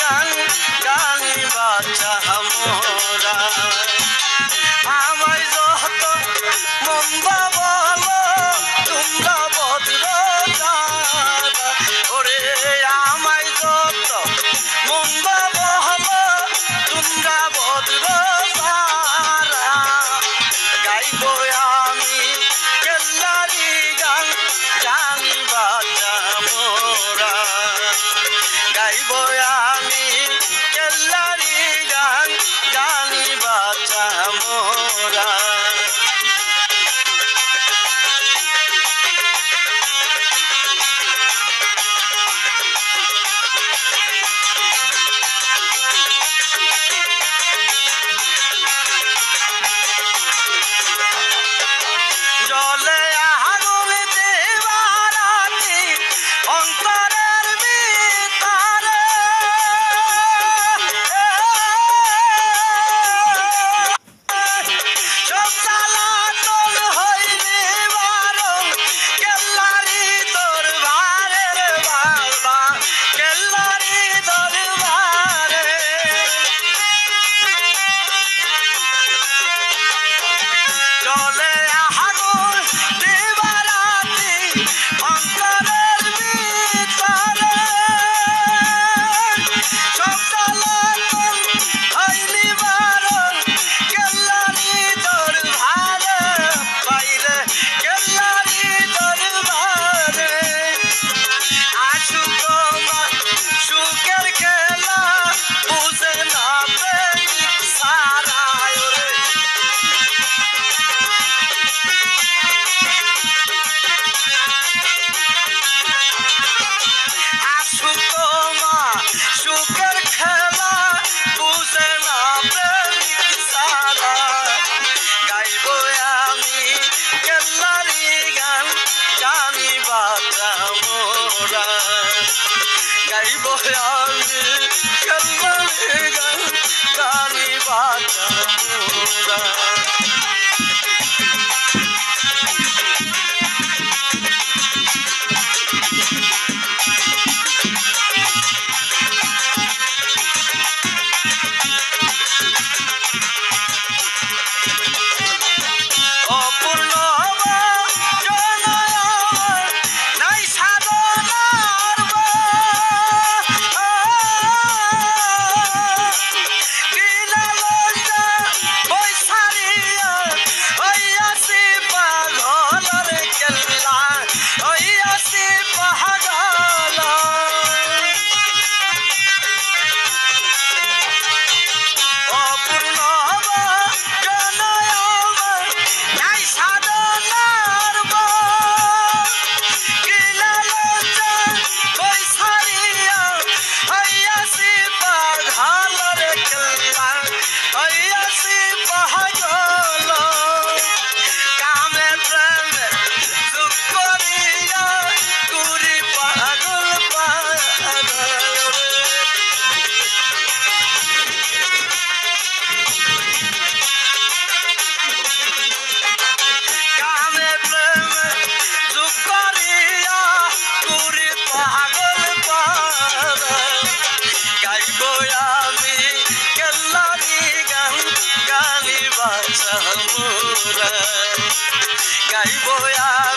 गान गान बाचा हमारा bum bum. I Hayal আমি কেল্লারি গান গালি বাচ্চা মোরা। গাইব আমি